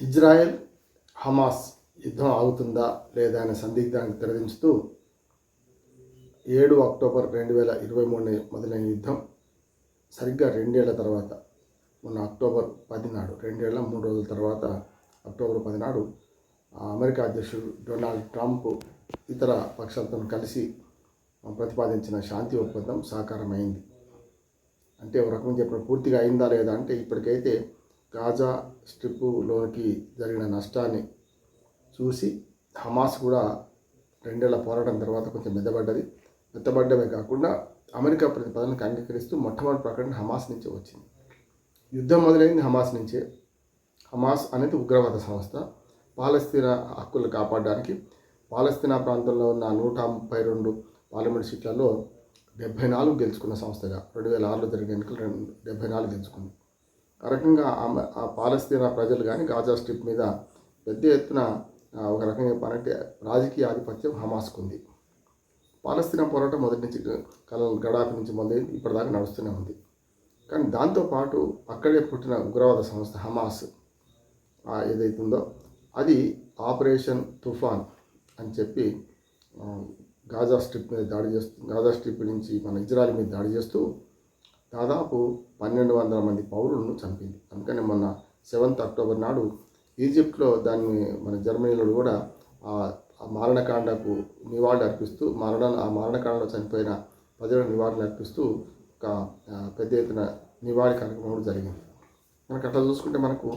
Israel Hamas యుద్ధం ఆగుతుందా లేదా అనే సందిగ్ధాన్ని తెరదించుతూ ఏడు అక్టోబర్ రెండు వేల ఇరవై మూడున మొదలైన యుద్ధం సరిగ్గా రెండేళ్ళ తర్వాత మొన్న అక్టోబర్ పది నాడు రెండేళ్ళ మూడు రోజుల తర్వాత అక్టోబర్ పది నాడు అమెరికా అధ్యక్షుడు డొనాల్డ్ ట్రంప్ ఇతర పక్షాలతో కలిసి ప్రతిపాదించిన శాంతి ఒప్పందం సాకారమైంది. అంటే ఒక రకంగా చెప్పిన పూర్తిగా అయిందా లేదా అంటే ఇప్పటికైతే గాజా స్ట్రిప్పులోనికి జరిగిన నష్టాన్ని చూసి హమాస్ కూడా రెండేళ్ళ పోరాటం తర్వాత కొంచెం మెద్దబడ్డది మెత్తబడ్డమే కాకుండా అమెరికా ప్రతిపాదనకు అంగీకరిస్తూ మొట్టమొదటి ప్రకటన హమాస్ నుంచే వచ్చింది. యుద్ధం మొదలైంది హమాస్ నుంచే. హమాస్ అనేది ఉగ్రవాద సంస్థ. పాలస్తీనా హక్కులు కాపాడడానికి పాలస్తీనా ప్రాంతంలో ఉన్న నూట ముప్పై రెండు పార్లమెంట్ సీట్లలో డెబ్బై నాలుగు గెలుచుకున్న సంస్థగా రెండు వేల ఆరులో జరిగిన ఎన్నికలు రెండు డెబ్బై నాలుగు గెలుచుకుంది. రకంగా ఆమె- ఆ పాలస్తీనా ప్రజలు కానీ గాజా స్ట్రిప్ మీద పెద్ద ఎత్తున ఒక రకంగా చెప్పాలంటే రాజకీయ ఆధిపత్యం హమాస్కు ఉంది. పాలస్తీనా పోరాటం మొదటి నుంచి కల గడాఫీ నుంచి మొదలైంది ఇప్పటిదాకా నడుస్తూనే ఉంది. కానీ దాంతోపాటు అక్కడే పుట్టిన ఉగ్రవాద సంస్థ హమాస్ ఏదైతుందో ఉందో అది ఆపరేషన్ తుఫాన్ అని చెప్పి గాజా స్ట్రిప్ మీద దాడి చేస్తూ గాజా స్ట్రిప్ నుంచి మన ఇజ్రాయల్ మీద దాడి చేస్తూ దాదాపు పన్నెండు వందల మంది పౌరులను చంపింది. అందుకని మొన్న సెవెంత్ అక్టోబర్ నాడు ఈజిప్ట్లో దాన్ని మన జర్మనీలో కూడా ఆ మారణకాండకు నివాళులు అర్పిస్తూ మరణ ఆ మారణకాండలో చనిపోయిన ప్రజలకు నివాళులు అర్పిస్తూ ఒక పెద్ద ఎత్తున నివాళి కార్యక్రమం కూడా జరిగింది. మనకు అట్లా చూసుకుంటే మనకు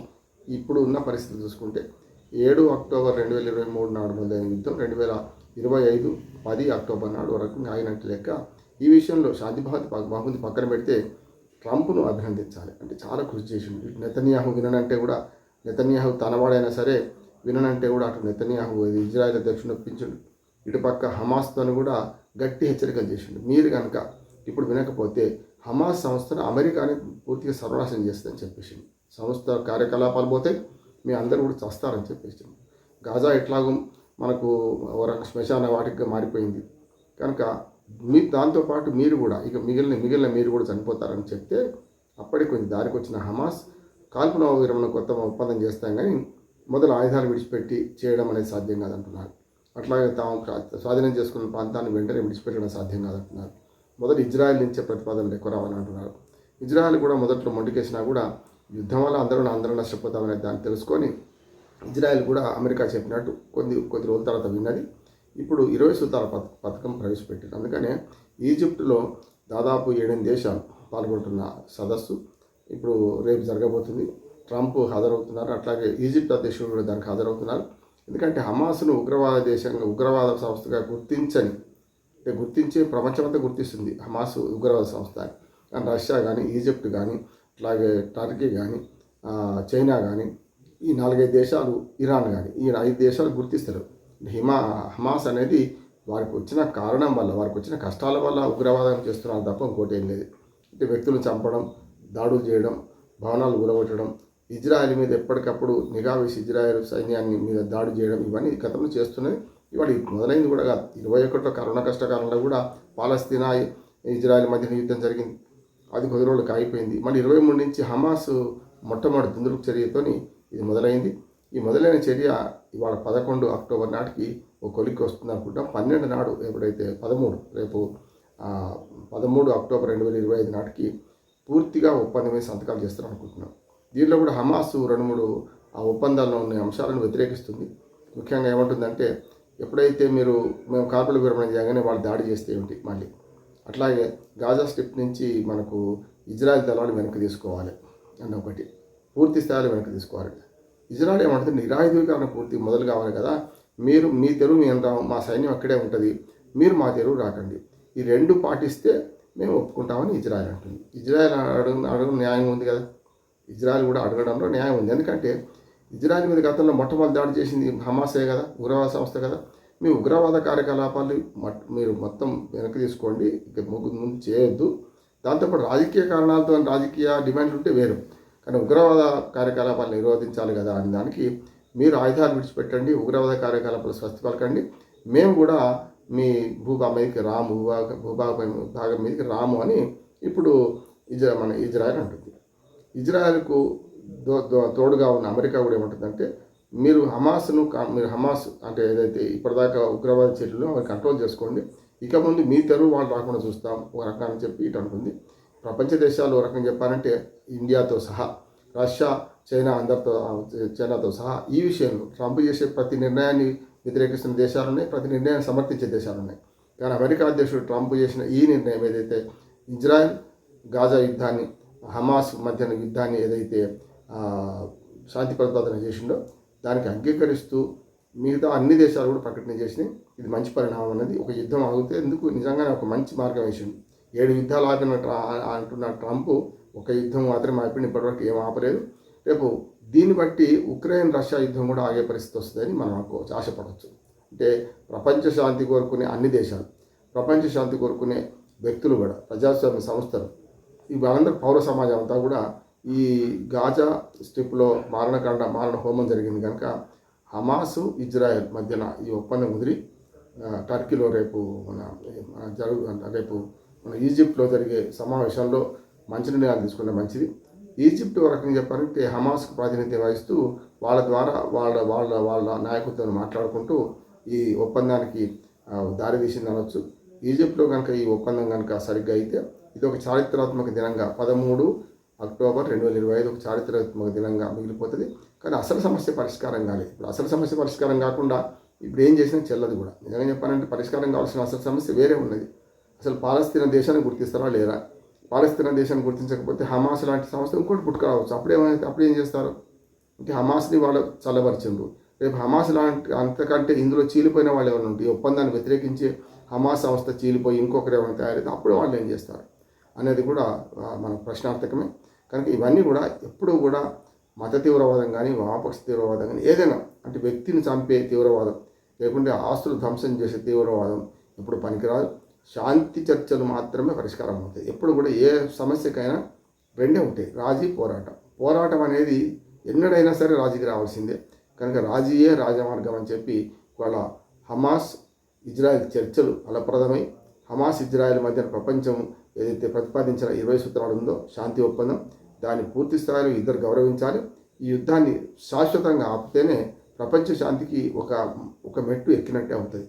ఇప్పుడు ఉన్న పరిస్థితి చూసుకుంటే ఏడు అక్టోబర్ రెండు వేల ఇరవై మూడు నాడు మొదలైన యుద్ధం రెండు వేల ఇరవై ఐదు పది అక్టోబర్ నాడు వరకు ఆగినట్టు లెక్క ఈ విషయంలో శాంతి బాహుని పక్కన పెడితే ట్రంప్ను అభినందించాలి. అంటే చాలా కృషి చేసిండు. ఇటు నెతన్యాహు విననంటే కూడా నెతన్యాహు తనవాడైనా సరే విననంటే కూడా అటు నెతన్యాహు ఇది ఇజ్రాయెల్ అధ్యక్షుడు ఒప్పించండు. ఇటుపక్క హమాస్తోని కూడా గట్టి హెచ్చరికలు చేసిండు. మీరు కనుక ఇప్పుడు వినకపోతే హమాస్ సంస్థను అమెరికాని పూర్తిగా సర్వనాశనం చేస్తుందని చెప్పేసింది సంస్థ కార్యకలాపాలు పోతే మీ అందరూ కూడా చస్తారని చెప్పేసింది గాజా ఎట్లాగో మనకు ఒక శ్మశాన వాటికి మారిపోయింది. కనుక మీ దాంతోపాటు మీరు కూడా ఇక మిగిలిన మిగిలిన మీరు కూడా చనిపోతారని చెప్తే అప్పటికి కొంచెం దారికి వచ్చిన హమాస్ కాల్పున విరమణ కొత్త ఒప్పందం చేస్తాం కానీ మొదలు ఆయుధాలు విడిచిపెట్టి చేయడం అనేది సాధ్యం కాదంటున్నారు. అట్లాగే తాము స్వాధీనం చేసుకున్న ప్రాంతాన్ని వెంటనే విడిచిపెట్టడం సాధ్యం కాదంటున్నారు. మొదలు ఇజ్రాయెల్ నుంచే ప్రతిపాదనలు ఎక్కువ రావాలని అంటున్నారు. ఇజ్రాయెల్ కూడా మొదట్లో మొండికేసినా కూడా యుద్ధం వల్ల అందరూ అందరూ నష్టపోతామనే దాన్ని తెలుసుకొని ఇజ్రాయెల్ కూడా అమెరికా చెప్పినట్టు కొద్ది కొద్ది రోజుల తర్వాత విన్నది. ఇప్పుడు ఇరవై సూత్రాల పథ పథకం ప్రవేశపెట్టారు. అందుకనే ఈజిప్టులో దాదాపు ఏడెనిమిది దేశాలు పాల్గొంటున్న సదస్సు ఇప్పుడు రేపు జరగబోతుంది. ట్రంప్ హాజరవుతున్నారు. అట్లాగే ఈజిప్ట్ అధ్యక్షుడు కూడా దానికి హాజరవుతున్నారు. ఎందుకంటే హమాస్ను ఉగ్రవాద దేశంగా ఉగ్రవాద సంస్థగా గుర్తించని అంటే గుర్తించే ప్రపంచమంతా గుర్తిస్తుంది హమాస్ ఉగ్రవాద సంస్థ కానీ రష్యా కానీ ఈజిప్ట్ కానీ అట్లాగే టర్కీ కానీ చైనా కానీ ఈ నాలుగైదు దేశాలు ఇరాన్ కానీ ఈ ఐదు దేశాలు గుర్తిస్తారు. హిమా హమాస్ అనేది వారికి వచ్చిన కారణం వల్ల వారికి వచ్చిన కష్టాల వల్ల ఉగ్రవాదం చేస్తున్నారు తప్ప ఇంకోటి ఏం లేదు. అంటే వ్యక్తులు చంపడం దాడులు చేయడం భవనాలు ఊరగొట్టడం ఇజ్రాయెల్ మీద ఎప్పటికప్పుడు నిఘా వేసి ఇజ్రాయెల్ సైన్యాన్ని మీద దాడి చేయడం ఇవన్నీ గతంలో చేస్తున్నది. ఇవాళ ఇది మొదలైంది కూడా కాదు. ఇరవై ఒకటిలో కరోనా కష్టకాలంలో కూడా పాలస్తీనా ఇజ్రాయెల్ మధ్యన యుద్ధం జరిగింది. అది కొద్ది రోజులకు ఆగిపోయింది. మళ్ళీ ఇరవై మూడు నుంచి హమాస్ మొట్టమొదటి దుందుడుకు చర్యతోని ఇది మొదలైంది. ఈ మొదలైన చర్య ఇవాళ పదకొండు అక్టోబర్ నాటికి ఒక కొలిక్కి వస్తుంది అనుకుంటాం. పన్నెండు నాడు ఎప్పుడైతే పదమూడు రేపు పదమూడు అక్టోబర్ రెండు వేల ఇరవై ఐదు నాటికి పూర్తిగా ఒప్పందం మీద సంతకాలు చేస్తారు అనుకుంటున్నాం. దీనిలో కూడా హమాస్ రెండు మూడు ఆ ఒప్పందాల్లో ఉన్న అంశాలను వ్యతిరేకిస్తుంది. ముఖ్యంగా ఏమంటుందంటే ఎప్పుడైతే మీరు మేము కాల్పుల విరమణ చేయగానే వాళ్ళు దాడి చేస్తే ఏమిటి మళ్ళీ? అట్లాగే గాజా స్ట్రిప్ నుంచి మనకు ఇజ్రాయెల్ దళాలు వెనక్కి తీసుకోవాలి అన్న ఒకటి. పూర్తి స్థాయిలో వెనక్కి తీసుకోవాలి. ఇజ్రాయల్ ఏమంటుంది? నిరాయుధీకరణ పూర్తి మొదలు కావాలి కదా. మీరు మీ తెరువు మేము మా సైన్యం అక్కడే ఉంటుంది. మీరు మా తెరువు రాకండి. ఈ రెండు పాటిస్తే మేము ఒప్పుకుంటామని ఇజ్రాయెల్ అంటుంది. ఇజ్రాయెల్ అడుగు అడుగు న్యాయం ఉంది కదా. ఇజ్రాయెల్ కూడా అడగడంలో న్యాయం ఉంది. ఎందుకంటే ఇజ్రాయెల్ మీద గతంలో మొట్టమొదటి దాడి చేసింది హమాసే కదా ఉగ్రవాద సంస్థ కదా. మీ ఉగ్రవాద కార్యకలాపాలు మట్- మీరు మొత్తం వెనక్కి తీసుకోండి. ఇక ముందు ముందు చేయొద్దు. దాంతోపాటు రాజకీయ కారణాలతో రాజకీయ డిమాండ్లు ఉంటే వేరు. కానీ ఉగ్రవాద కార్యకలాపాలు నిరోధించాలి కదా అని దానికి మీరు ఆయుధాలు విడిచిపెట్టండి ఉగ్రవాద కార్యకలాపాలు స్వస్తి పలకండి మేము కూడా మీ భూభాగం మీదకి రాము భూభాగ భూభాగం భాగం మీదకి రాము అని ఇప్పుడు ఇజ్రా మన ఇజ్రాయెల్ అంటుంది. ఇజ్రాయెల్కు దో తోడుగా ఉన్న అమెరికా కూడా ఏమంటుందంటే మీరు హమాస్ను మీరు హమాస్ అంటే ఏదైతే ఇప్పటిదాకా ఉగ్రవాద చర్యలు అవి కంట్రోల్ చేసుకోండి. ఇక ముందు మీ తెరువు వాళ్ళు రాకుండా చూస్తాం ఒక రకంగా చెప్పి ఇటు అంటుంది. ప్రపంచ దేశాలు ఒక రకంగా చెప్పాలంటే ఇండియాతో సహా రష్యా చైనా అందరితో చైనాతో సహా ఈ విషయంలో ట్రంప్ చేసే ప్రతి నిర్ణయాన్ని వ్యతిరేకిస్తున్న దేశాలు ఉన్నాయి ప్రతి నిర్ణయాన్ని సమర్థించే దేశాలు ఉన్నాయి. కానీ అమెరికా అధ్యక్షుడు ట్రంప్ చేసిన ఈ నిర్ణయం ఏదైతే ఇజ్రాయెల్ గాజా యుద్ధాన్ని హమాస్ మధ్యన యుద్ధాన్ని ఏదైతే శాంతి ప్రతిపాదన చేసిండో దానికి అంగీకరిస్తూ మిగతా అన్ని దేశాలు కూడా ప్రకటన చేసినాయి. ఇది మంచి పరిణామం అనేది ఒక యుద్ధం ఆగితే ఎందుకు? నిజంగానే ఒక మంచి మార్గం వేసిండు. ఏడు యుద్ధాలు ఆపిన అంటున్న ట్రంప్ ఒక యుద్ధం మాత్రమే ఆపిన ఇప్పటివరకు ఏం ఆపలేదు. రేపు దీన్ని బట్టి ఉక్రెయిన్ రష్యా యుద్ధం కూడా ఆగే పరిస్థితి వస్తుందని మనం అనుకోవచ్చు ఆశపడవచ్చు. అంటే ప్రపంచ శాంతి కోరుకునే అన్ని దేశాలు ప్రపంచ శాంతి కోరుకునే వ్యక్తులు కూడా ప్రజాస్వామ్య సంస్థలు ఈ వాళ్ళందరూ పౌర సమాజం అంతా కూడా ఈ గాజా స్ట్రిప్లో మారణకాండ మారణ హోమం జరిగింది కనుక హమాసు ఇజ్రాయెల్ మధ్యన ఈ ఒప్పందం కుదిరి టర్కీలో రేపు మన జరుగు రేపు మన ఈజిప్ట్లో జరిగే సమావేశంలో మంచి నిర్ణయాలు తీసుకుంటే మంచిది. ఈజిప్ట్ ఒక రకంగా చెప్పాలంటే హమాస్కు ప్రాతినిధ్యం వహిస్తూ వాళ్ళ ద్వారా వాళ్ళ వాళ్ళ వాళ్ళ నాయకులతో మాట్లాడుకుంటూ ఈ ఒప్పందానికి దారి తీసింది అనొచ్చు. ఈజిప్ట్లో కనుక ఈ ఒప్పందం కనుక సరిగ్గా అయితే ఇది ఒక చారిత్రాత్మక దినంగా పదమూడు అక్టోబర్ రెండు వేల ఇరవై ఐదు ఒక చారిత్రాత్మక దినంగా మిగిలిపోతుంది. కానీ అసలు సమస్య పరిష్కారం కాలేదు. ఇప్పుడు అసలు సమస్య పరిష్కారం కాకుండా ఇప్పుడు ఏం చేసినా చెల్లదు కూడా. నిజంగా చెప్పాలంటే పరిష్కారం కావాల్సిన అసలు సమస్య వేరే ఉన్నది. అసలు పాలస్తీన దేశాన్ని గుర్తిస్తారా లేరా పాలస్తీన దేశాన్ని గుర్తించకపోతే హమాస్ లాంటి సంస్థ ఇంకోటి పుట్టుకురావచ్చు. అప్పుడేమైతే అప్పుడు ఏం చేస్తారు? అంటే హమాస్ని వాళ్ళు చల్లబరిచిండ్రు. రేపు హమాస్ లాంటి అంతకంటే ఇందులో చీలిపోయిన వాళ్ళు ఎవరైనా ఉంటే ఈ ఒప్పందాన్ని వ్యతిరేకించి హమాస్ సంస్థ చీలిపోయి ఇంకొకరు ఏమైనా తయారైతే అప్పుడు వాళ్ళు ఏం చేస్తారు? అనేది కూడా మన ప్రశ్నార్థకమే. కనుక ఇవన్నీ కూడా ఎప్పుడూ కూడా మత తీవ్రవాదం కానీ వామపక్ష తీవ్రవాదం కానీ ఏదైనా అంటే వ్యక్తిని చంపే తీవ్రవాదం లేకుంటే ఆస్తులు ధ్వంసం చేసే తీవ్రవాదం ఎప్పుడు పనికిరాదు. శాంతి చర్చలు మాత్రమే పరిష్కారం అవుతాయి ఎప్పుడు కూడా ఏ సమస్యకైనా రెండే ఉంటాయి. రాజీ పోరాటం. పోరాటం అనేది ఎన్నడైనా సరే రాజీకి రావాల్సిందే. కనుక రాజీయే రాజమార్గం అని చెప్పి వాళ్ళ హమాస్ ఇజ్రాయెల్ చర్చలు ఫలప్రదమై హమాస్ ఇజ్రాయెల్ మధ్యన ప్రపంచం ఏదైతే ప్రతిపాదించిన ఇరవై సూత్రాలు ఉందో శాంతి ఒప్పందం దాన్ని పూర్తి స్థాయిలో ఇద్దరు గౌరవించాలి. ఈ యుద్ధాన్ని శాశ్వతంగా ఆపితేనే ప్రపంచ శాంతికి ఒక ఒక మెట్టు ఎక్కినట్టే అవుతుంది.